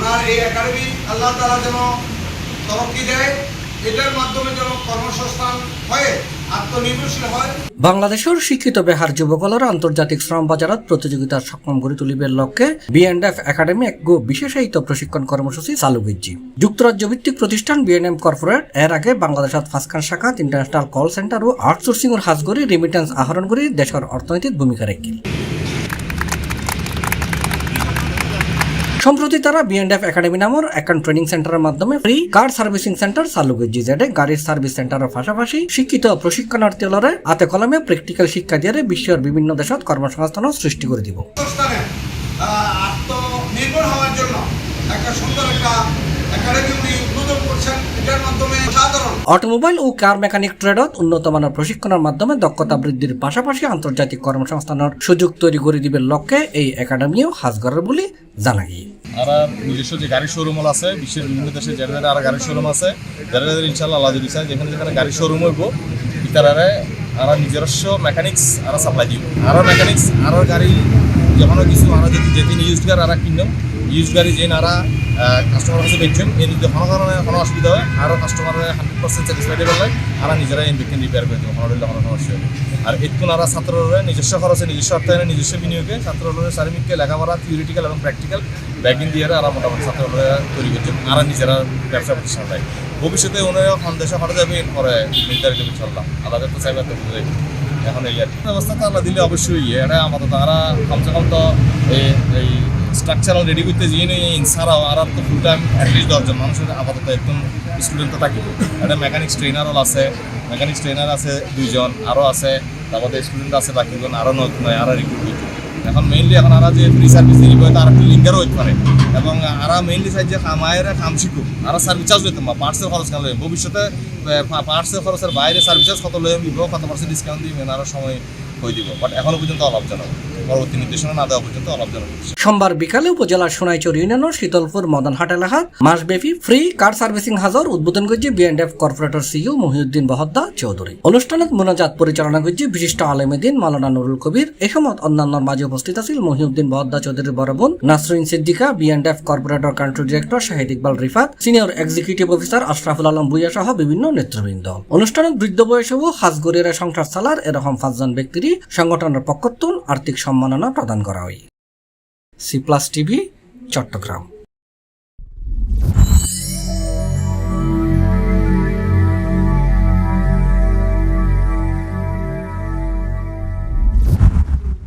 ওনার এই একাডেমি আল্লাহ তালা যেন তরক্কি দেয়, এটার মাধ্যমে যেন কর্মসংস্থান হয়ে বাংলাদেশের শিক্ষিত বেহার যুবকলরা আন্তর্জাতিক শ্রম বাজারত প্রতিযোগিতার সক্ষম গড়ে তুলিবের লক্ষ্যে বিএনএফ একাডেমি এক গো বিশেষায়িত প্রশিক্ষণ কর্মসূচি চালু হয়েছে। যুক্তরাজ্য ভিত্তিক প্রতিষ্ঠান বিএনএম কর্পোরেট এর আগে বাংলাদেশত ফাসকান শাখাত ইন্টারন্যাশনাল কল সেন্টার ও আউটসোর্সিং এর হাজ করে রেমিটেন্স আহরণ করে দেশের অর্থনৈতিক ভূমিকা রেখে। সম্প্রতি তারা বিএনএফ একাডেমি নামের অ্যাকাউন্ট ট্রেনিং সেন্টারের মাধ্যমে ফ্রি কার সার্ভিসিং সেন্টার চালু করেছে যেটা গাড়ির সার্ভিস সেন্টারের পাশাপাশি শিক্ষিত প্রশিক্ষণার্থী হলরে হাতে কলমে প্র্যাকটিক্যাল শিক্ষা দিয়ে বিশ্বের বিভিন্ন দেশত কর্মসংস্থানও সৃষ্টি করে দিব। আত্মনির্ভর হওয়ার জন্য একটা সুন্দর একটা একাডেমি উনি উদ্বোধন করছেন। এটার মাধ্যমে সাধারণ অটোমোবাইল ও কার মেকানিক ট্রেডত উন্নত মানের প্রশিক্ষণের মাধ্যমে দক্ষতা বৃদ্ধির পাশাপাশি আন্তর্জাতিক কর্মসংস্থানের সুযোগ তৈরি করে দিবে লক্ষ্যে এই একাডেমিও হাজগরের বলে জানা গিয়ে আর নিজস্ব যে গাড়ির শোরুম আছে, বিশ্বের বিভিন্ন দেশে যারা যারা আর গাড়ির শোরুম আছে, যারা যাদের ইনশাল্লাহ আল্লাহ যদি চায়, যেখানে যেখানে গাড়ির শোরুম হইব তারা আর নিজস্ব মেকানিক্স আর সাপ্লাই দিব। আর মেকানিক্স আর গাড়ি যখন কিছু আর যদি যেদিন ইউজ গাড়ি আর কিনলাম ইউজ গাড়ি যে নারা কাস্টমার কাছে বেচছেন, এই যদি কোনো কারণে কোনো অসুবিধা হয়? আরও কাস্টমারের হান্ড্রেড পার্সেন্ট স্যাটিসফাইড হলে আর নিজেরা ইনভেক্টেন রিপেয়ার করে দেবো, কোনো কোনো সমস্যা হবে। আর এটুকু নারা ছাত্ররা নিজস্ব খরচে, নিজস্ব অর্থায়নে, নিজস্ব বিনিয়োগে ছাত্ররা চারিমিককে লেখাপড়া থিওরিটিক্যাল এবং প্র্যাকটিক্যাল ব্যাকিং দিয়ে আর মোটামুটি ছাত্ররা তৈরি করছে আর নিজেরা ব্যবসা প্রতিষ্ঠান দেয়। ভবিষ্যতে উন্নয়ন খান দেশে করা যাবে পরে নির্ধারিত ইনশাল্লাহ আল্লাহ তো চাইবে তো এখন এই আর। ব্যবস্থা তারা দিলে অবশ্যই এটা আমাদের তারা কমসে কম তো এই স্ট্রাকচারাল রেডি করতে যিয়ে নেই ইনসারাও আর তো ফুল টাইম অ্যাটলিস্ট দশজন মানুষের আপাতত একদম স্টুডেন্ট তো থাকিব একটা মেকানিক্স ট্রেনারও আছে মেকানিক্স ট্রেনার আছে দুইজন আরও আছে, তারপরে স্টুডেন্ট আছে বাকিজন আরও নতুন আরও রিক্রুট এখন মেইনলি এখন আরা যে ফ্রি সার্ভিস দিব, তার লিঙ্গারও হইতে পারে। এবং আরা মেইনলি চাই যে মায়ের কাম শিখুক। আরা সার্ভিস চার্জ লইতাম বা পার্টসের খরচ কেন লইম? ভবিষ্যতে পার্টসের খরচের বাইরে সার্ভিস চার্জ কত লইম কত পার্সেন্ট ডিসকাউন্ট দিবেন, আর সময় হয়ে দিব। বাট এখনও পর্যন্ত অলাভজনক। পরবর্তী নির্দেশনা না দেওয়া পর্যন্ত সোমবার বিকালে উপজেলার সোনাইচর ইউনিয়নের শীতলপুর মদনহাট এলাকাত মাসব্যাপী ফ্রি কার সার্ভিসিং হাজার উদ্বোধন করছে BNF corporator CEO Mohiuddin Bahadda Chowdhury. অনুষ্ঠানত মোনাজাত পরিচালনা করছে বিশিষ্ট আলেমেদিন মালানা নুরুল কবির। এসমত অন্যান্য মাঝে উপস্থিত আছিল মহিউদ্দিন বহদ্দা চৌধুরীর বড় বোন Nasrin Siddika BNF corporator country director Shahid Iqbal Rifat, senior executive officer Ashraful Alam Bhuiyan সহ বিভিন্ন নেতৃবৃন্দ। অনুষ্ঠানত বৃদ্ধ বয়সেও হাজগরের সংসার চালার এরকম পাঁচজন ব্যক্তিরই সংগঠনের পক্ষত্বন আর্থিক সম্মাননা প্রদান করা হয়। C plus TV Chattogram.